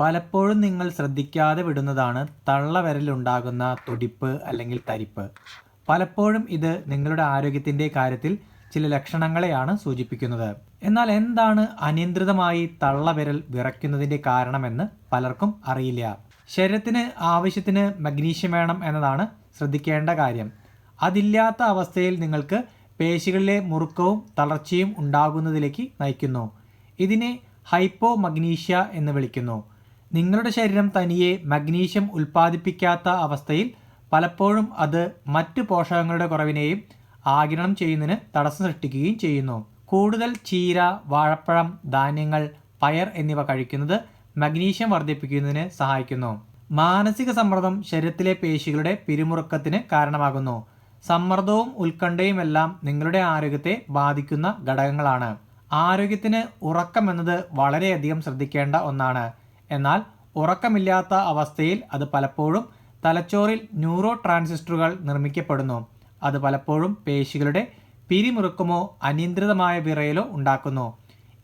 പലപ്പോഴും നിങ്ങൾ ശ്രദ്ധിക്കാതെ വിടുന്നതാണ് തള്ളവിരലുണ്ടാകുന്ന തുടിപ്പ് അല്ലെങ്കിൽ തരിപ്പ്. പലപ്പോഴും ഇത് നിങ്ങളുടെ ആരോഗ്യത്തിന്റെ കാര്യത്തിൽ ചില ലക്ഷണങ്ങളെയാണ് സൂചിപ്പിക്കുന്നത്. എന്നാൽ എന്താണ് അനിയന്ത്രിതമായി തള്ളവിരൽ വിറയ്ക്കുന്നതിന്റെ കാരണമെന്ന് പലർക്കും അറിയില്ല. ശരീരത്തിന് ആവശ്യത്തിന് മഗ്നീഷ്യം വേണം എന്നതാണ് ശ്രദ്ധിക്കേണ്ട കാര്യം. അതില്ലാത്ത അവസ്ഥയിൽ നിങ്ങൾക്ക് പേശികളിലെ മുറുക്കവും തളർച്ചയും ഉണ്ടാകുന്നതിലേക്ക് നയിക്കുന്നു. ഇതിനെ ഹൈപ്പോ മഗ്നീഷ്യ എന്ന് വിളിക്കുന്നു. നിങ്ങളുടെ ശരീരം തനിയെ മഗ്നീഷ്യം ഉൽപ്പാദിപ്പിക്കാത്ത അവസ്ഥയിൽ പലപ്പോഴും അത് മറ്റ് പോഷകങ്ങളുടെ കുറവിനെയും ആഗിരണം ചെയ്യുന്നതിന് തടസ്സം സൃഷ്ടിക്കുകയും ചെയ്യുന്നു. കൂടുതൽ ചീര വാഴപ്പഴം ധാന്യങ്ങൾ പയർ എന്നിവ കഴിക്കുന്നത് മഗ്നീഷ്യം വർദ്ധിപ്പിക്കുന്നതിന് സഹായിക്കുന്നു. മാനസിക സമ്മർദ്ദം ശരീരത്തിലെ പേശികളുടെ പിരിമുറുക്കത്തിന് കാരണമാകുന്നു. സമ്മർദ്ദവും ഉത്കണ്ഠയും എല്ലാം നിങ്ങളുടെ ആരോഗ്യത്തെ ബാധിക്കുന്ന ഘടകങ്ങളാണ്. ആരോഗ്യത്തിന് ഉറക്കം എന്നത് വളരെയധികം ശ്രദ്ധിക്കേണ്ട ഒന്നാണ്. എന്നാൽ ഉറക്കമില്ലാത്ത അവസ്ഥയിൽ അത് പലപ്പോഴും തലച്ചോറിൽ ന്യൂറോ ട്രാൻസിസ്റ്ററുകൾ നിർമ്മിക്കപ്പെടുന്നു. അത് പലപ്പോഴും പേശികളുടെ പിരിമുറുക്കമോ അനിയന്ത്രിതമായ വിറയലോ ഉണ്ടാക്കുന്നു.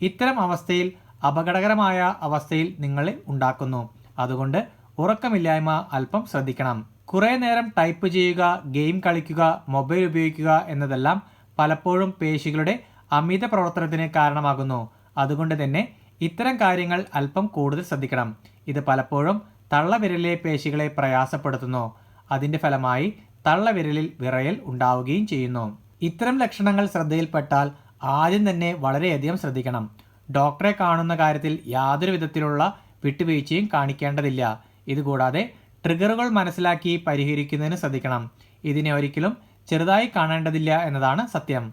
ഇത്തരം അവസ്ഥയിൽ അപകടകരമായ അവസ്ഥയിൽ നിങ്ങളെ ഉണ്ടാക്കുന്നു. അതുകൊണ്ട് ഉറക്കമില്ലായ്മ അല്പം ശ്രദ്ധിക്കണം. കുറേ നേരം ടൈപ്പ് ചെയ്യുക ഗെയിം കളിക്കുക മൊബൈൽ ഉപയോഗിക്കുക എന്നതെല്ലാം പലപ്പോഴും പേശികളുടെ അമിത പ്രവർത്തനത്തിന് കാരണമാകുന്നു. അതുകൊണ്ട് തന്നെ ഇത്തരം കാര്യങ്ങൾ അല്പം കൂടുതൽ ശ്രദ്ധിക്കണം. ഇത് പലപ്പോഴും തള്ളവിരലിലെ പേശികളെ പ്രയാസപ്പെടുത്തുന്നു. അതിന്റെ ഫലമായി തള്ളവിരലിൽ വിറയൽ ഉണ്ടാവുകയും ചെയ്യുന്നു. ഇത്തരം ലക്ഷണങ്ങൾ ശ്രദ്ധയിൽപ്പെട്ടാൽ ആദ്യം തന്നെ വളരെയധികം ശ്രദ്ധിക്കണം. ഡോക്ടറെ കാണുന്ന കാര്യത്തിൽ യാതൊരു വിധത്തിലുള്ള വിട്ടുവീഴ്ചയും കാണിക്കേണ്ടതില്ല. ഇതുകൂടാതെ ട്രിഗറുകൾ മനസ്സിലാക്കി പരിഹരിക്കുന്നതിന് ശ്രദ്ധിക്കണം. ഇതിനെ ഒരിക്കലും ചെറുതായി കാണേണ്ടതില്ല എന്നതാണ് സത്യം.